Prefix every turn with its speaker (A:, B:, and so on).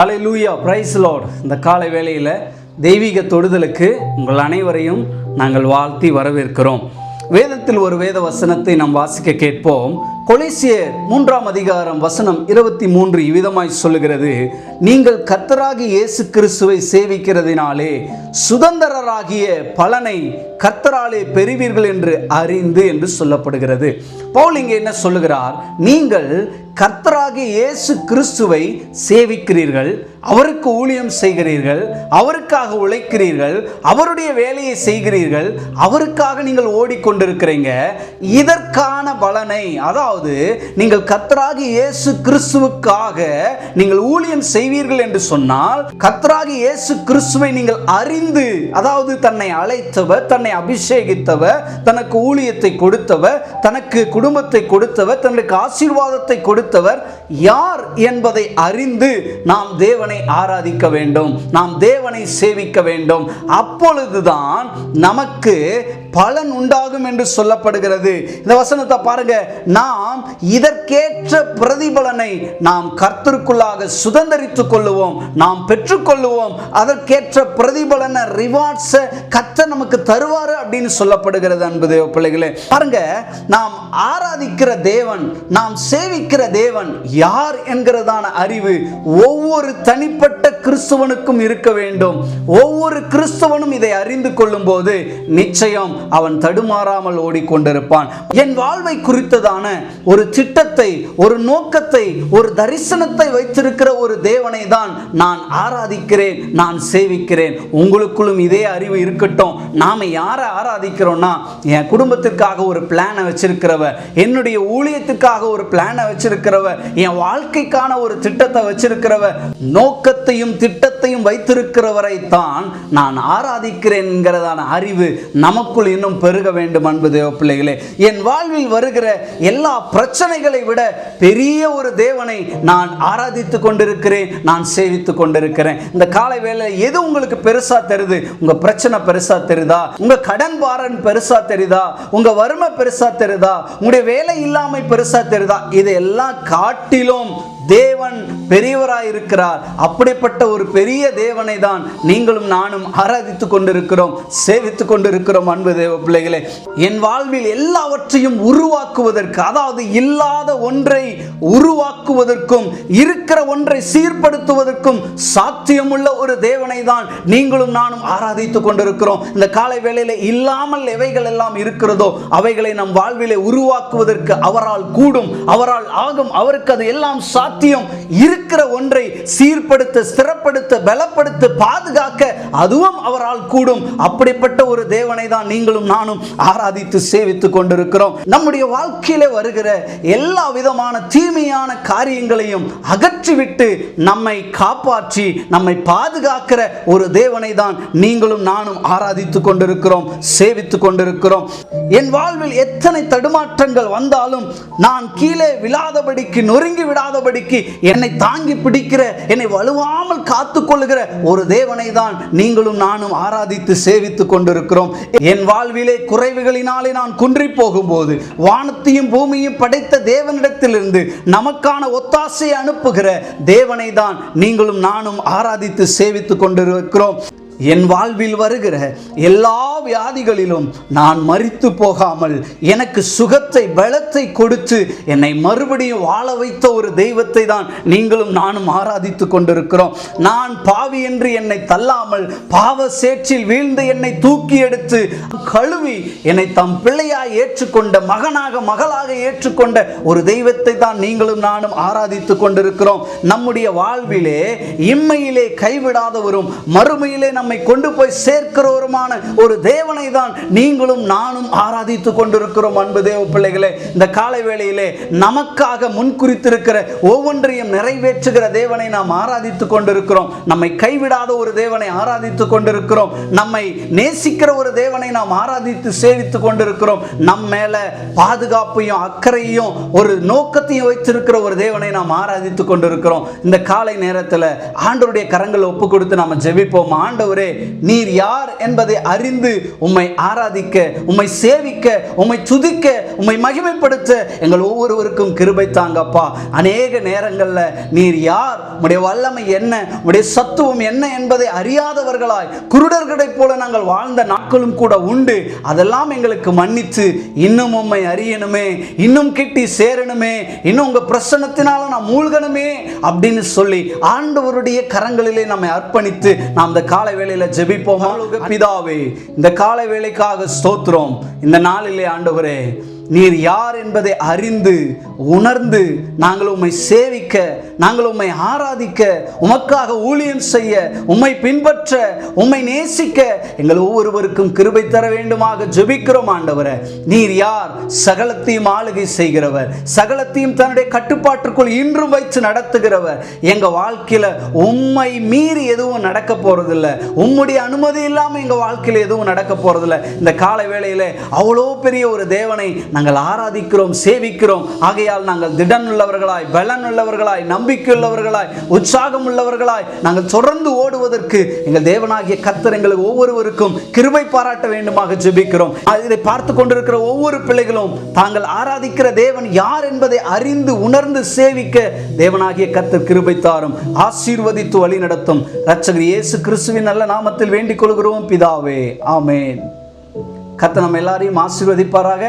A: ஹalleluya price load இந்த காலை வேளையில் தெய்வீக தொடுதலுக்கு உங்கள் அனைவரையும் நாங்கள் வாழ்த்தி வரவேற்கிறோம். வேதத்தில் ஒரு வேத வசனத்தை நாம் வாசிக்க கேட்போம். கொலிசியர் மூன்றாம் அதிகாரம் வசனம் இருபத்தி மூன்று இவ்விதமாய் சொல்லுகிறது. நீங்கள் கர்த்தராகி இயேசு கிறிஸ்துவை சேவிக்கிறதினாலே சுதந்திரராகிய பலனை கர்த்தராலே பெறுவீர்கள் என்று அறிந்து என்று சொல்லப்படுகிறது. பவுல் இங்கே என்ன சொல்லுகிறார்? நீங்கள் கர்த்தராகிய இயேசு கிறிஸ்துவை சேவிக்கிறீர்கள் அவருக்கு ஊழியம் செய்கிறீர்கள் அவருக்காக உழைக்கிறீர்கள் அவருடைய வேலையை செய்கிறீர்கள் அவருக்காக நீங்கள் ஓடிக்கொண்டிருக்கிறீங்க. இதற்கான பலனை அதாவது நீங்கள் கர்த்தராகி இயேசு கிறிஸ்துவுக்காக நீங்கள் ஊழியம் செய்வீர்கள் என்று சொன்னால் கத்ராகி இயேசு கிறிஸ்துவை நீங்கள் அறிந்து அதாவது தன்னை அழைத்தவர் தன்னை அபிஷேகித்தவர் தனக்கு ஊழியத்தை கொடுத்தவர் தனக்கு குடும்பத்தை கொடுத்தவர் தனக்கு ஆசீர்வாதத்தை கொடுத்தவர் யார் என்பதை அறிந்து நாம் தேவனை ஆராதிக்க வேண்டும் நாம் தேவனை சேவிக்க வேண்டும். அப்பொழுதுதான் நமக்கு பலன் உண்டாகும் என்று சொல்லப்படுகிறது. இந்த வசனத்தை பாருங்க. நாம் இதற்கேற்ற பிரதிபலனை நாம் கர்த்தருக்குள்ளாக சுதந்திரித்துக் கொள்ளுவோம். நாம் பெற்றுக்கொள்ளுவோம். அதற்கேற்ற பிரதிபலன ரிவார்ட்ஸை கர்த்தர் நமக்கு தருவாரு அப்படின்னு சொல்லப்படுகிறது அன்பு தேவ பிள்ளைகளே. பாருங்க நாம் ஆராதிக்கிற தேவன் நாம் சேவிக்கிற தேவன் யார் என்கிறதான அறிவு ஒவ்வொரு தனிப்பட்ட கிறிஸ்துவனுக்கும் இருக்க வேண்டும். ஒவ்வொரு கிறிஸ்தவனும் இதை அறிந்து கொள்ளும் போது நிச்சயம் அவன் தடுமாறாமல் ஓடிக்கொண்டிருப்பான். என் வாழ்வை குறித்ததான ஒரு திட்டத்தை ஒரு நோக்கத்தை ஒரு தரிசனத்தை வைத்திருக்கிற ஒரு தேவனை தான் நான் ஆராதிக்கிறேன் நான் சேவிக்கிறேன். உங்களுக்குள்ளும் இதே அறிவு இருக்கட்டும். நாம் யாரை ஆராதிக்கிறோம்னா என் குடும்பத்திற்காக ஒரு பிளானை வச்சிருக்கிறவ என்னுடைய ஊழியத்துக்காக ஒரு பிளானை வச்சிருக்கிறவ என் வாழ்க்கைக்கான ஒரு திட்டத்தை வச்சிருக்கிறவ நோக்கத்தையும் திட்டத்தையும் வைத்திருக்கிறவரை தான் நான் ஆராதிக்கிறேன்கிறதான அறிவு நமக்குள் இன்னும் பெருக வேண்டும் அன்பு தேவ பிள்ளைகளே என் வாழ்வில் வருகிற எல்லா பிரச்சனைகளை விட பெரிய ஒரு தேவனை நான் ஆராதித்து கொண்டிருக்கிறேன் நான் சேவித்து கொண்டிருக்கிறேன். இந்த காலை வேலை எது உங்களுக்கு பெருசா தருது? உங்க பிரச்சனை பெருசா தெரியுதா உங்க கடன் பாரன் பெருசா தெரியுதா உங்க வறுமை பெருசா தெரியுதா உங்களுடைய வேலை இல்லாமை பெருசா தெரியுதா இதையெல்லாம் காட்டிலும் தேவன் பெரியவராய் இருக்கிறார் அப்படிப்பட்ட ஒரு பெரிய தேவனை தான் நீங்களும் நானும் ஆராதித்து கொண்டிருக்கிறோம் சேவித்து கொண்டிருக்கிறோம் அன்பு தேவ பிள்ளைகளே. என் வாழ்வில் எல்லாவற்றையும் உருவாக்குவதற்கு அதாவது இல்லாத ஒன்றை உருவாக்குவதற்கும் இருக்கிற ஒன்றை சீர்படுத்துவதற்கும் சாத்தியமுள்ள ஒரு தேவனை தான் நீங்களும் நானும் ஆராதித்து கொண்டிருக்கிறோம். இந்த காலை வேளையில இல்லாமல் எவைகள் எல்லாம் இருக்கிறதோ அவைகளை நம் வாழ்விலே உருவாக்குவதற்கு அவரால் கூடும் அவரால் ஆகும் அவருக்கு அது எல்லாம் சாத்தியம் இருக்கிற ஒன்றை சீர்படுத்த ஸ்திரப்படுத்த பலப்படுத்த பாதுகாக்க அதுவும் அவரால் கூடும். அப்படிப்பட்ட ஒரு தேவனை தான் நீங்களும் நானும் ஆராதித்து சேவித்துக் கொண்டிருக்கிறோம். நம்முடைய வாழ்க்கையில வருகிற எல்லா விதமான தீமையான காரியங்களையும் அகற்றிவிட்டு நம்மை காப்பாற்றி நம்மை பாதுகாக்கிற ஒரு தேவனை தான் நீங்களும் நானும் ஆராதித்துக் கொண்டிருக்கிறோம் சேவித்துக் கொண்டிருக்கிறோம். என் வாழ்வில் எத்தனை தடுமாற்றங்கள் வந்தாலும் நான் கீழே விழாதபடிக்கு நொறுங்கி விடாதபடிக்கு என்னை தாங்கி பிடிக்கிற என்னை வலுவாமல் காத்து கொள்ளுகிற ஒரு தேவனை தான் நீங்களும் நானும் ஆராதித்து சேவித்துக் கொண்டிருக்கிறோம். என் வாழ்விலே குறைவுகளினாலே நான் குன்றி போகும்போது வானத்தையும் பூமியும் படைத்த தேவனிடத்திலிருந்து நமக்கான ஒத்தாசை அனுப்புகிற தேவனை தான் நீங்களும் நானும் ஆராதித்து சேவித்துக் கொண்டிருக்கிறோம். என் வாழ்வில் வருகிற எல்லா வியாதிகளிலும் நான் மறித்து போகாமல் எனக்கு சுகத்தை பலத்தை கொடுத்து என்னை மறுபடியும் வாழ வைத்த ஒரு தெய்வத்தை தான் நீங்களும் நானும் ஆராதித்து கொண்டிருக்கிறோம். நான் பாவி என்று என்னை தள்ளாமல் பாவ சேற்றில் வீழ்ந்து என்னை தூக்கி எடுத்து கழுவி என்னை தம் பிள்ளையாய் ஏற்றுக்கொண்ட மகனாக மகளாக ஏற்றுக்கொண்ட ஒரு தெய்வத்தை தான் நீங்களும் நானும் ஆராதித்து கொண்டிருக்கிறோம். நம்முடைய வாழ்விலே இம்மையிலே கைவிடாதவரும் மறுமையிலே நம் நம்மை கொண்டு போய் சேர்க்கிறவருமான ஒரு தேவனை தான் நீங்களும் நானும் ஆராதித்து கொண்டிருக்கிறோம் அன்பு தேவ பிள்ளைகளே. இந்த காலை வேளையிலே நமக்காக முன்குறித்திருக்கிற ஒவ்வொன்றையும் நிறைவேற்றுகிற தேவனை நாம் ஆராதித்து கொண்டிருக்கிறோம். நம்மை கைவிடாத ஒரு தேவனை ஆராதித்து கொண்டிருக்கிறோம். நம்மை நேசிக்கிற ஒரு தேவனை நாம் ஆராதித்து சேவித்து கொண்டிருக்கிறோம். நம் மேல பாதுகாப்பையும் அக்கறையும் ஒரு நோக்கத்தையும் வைத்திருக்கிற ஒரு தேவனை நாம் ஆராதித்து கொண்டிருக்கிறோம். இந்த காலை நேரத்தில் ஆண்டவருடைய கரங்களை ஒப்பு கொடுத்து நாம் ஜெபிப்போம். ஆண்டவரே ஆண்டவரே நீர் யார் என்பதை அறிந்து உம்மை ஆராதிக்க உம்மை சேவிக்க உம்மை துதிக்க உம்மை மகிமைப்படுத்த எங்கள் ஒவ்வொருவருக்கும் கிருபை தாங்கப்பா. அநேக நேரங்களில் நீர் யார் உடைய வல்லமை என்ன உடைய சத்துவம் என்ன என்பதை அறியாதவர்களாய் குருடர்களைப் போல நாங்கள் வாழ்ந்த நாட்களும் கூட உண்டு. அதெல்லாம் எங்களுக்கு மன்னித்து இன்னும் உம்மை அறியணுமே இன்னும் கிட்டி சேரணுமே இன்னும் உங்கள் பிரசனத்தினால நான் மூழ்கணுமே அப்படின்னு சொல்லி ஆண்டவருடைய கரங்களிலே நம்மை அர்ப்பணித்து நாம் இந்த காலை வேலை வேளையில ஜெபிப்போமா. பிதாவே இந்த காலை வேலைக்காக ஸ்தோத்திரம். இந்த நாளிலே ஆண்டவரே நீர் யார் என்பதை அறிந்து உணர்ந்து நாங்கள் உம்மை சேவிக்க நாங்கள் உம்மை ஆராதிக்க உமக்காக ஊழியம் செய்ய உம்மை பின்பற்ற உம்மை நேசிக்க எங்கள் ஒவ்வொருவருக்கும் கிருபை தர வேண்டுமாக ஜெபிக்கிறோம் ஆண்டவரை. நீர் யார்? சகலத்தையும் ஆளுகை செய்கிறவர். சகலத்தையும் தன்னுடைய கட்டுப்பாட்டுக்குள் இன்றும் வைத்து நடத்துகிறவர். எங்க வாழ்க்கையில உம்மை மீறி எதுவும் நடக்க போறதில்ல. உம்முடைய அனுமதி இல்லாமல் எங்க வாழ்க்கையில எதுவும் நடக்க போகிறதில்ல இந்த கால வேளையில் அவ்வளோ பெரிய ஒரு தேவனை நாங்கள் ஆராதிக்கிறோம் சேவிக்கிறோம். ஆகையால் நாங்கள் திடன் உள்ளவர்களாய் பலன் உள்ளவர்களாய் நம்பிக்கை உள்ளவர்களாய் உற்சாகம் உள்ளவர்களாய் நாங்கள் தொடர்ந்து ஓடுவதற்கு எங்கள் தேவனாகிய கத்தர் எங்களுக்கு ஒவ்வொருவருக்கும் கிருபை பாராட்ட வேண்டுமாக ஜெபிக்கிறோம். இதை பார்த்து கொண்டிருக்கிற ஒவ்வொரு பிள்ளைகளும் தாங்கள் ஆராதிக்கிற தேவன் யார் என்பதை அறிந்து உணர்ந்து சேவிக்க தேவனாகிய கத்தர் கிருபை தாரும். ஆசீர்வதித்து வழி நடத்தும். ரச்சகர் இயேசு கிறிஸ்துவின் நல்ல நாமத்தில் வேண்டிக் கொள்கிறோம். பிதாவே ஆமேன். கத்தனம் நம்ம எல்லாரையும் ஆசீர்வதிப்பாராக.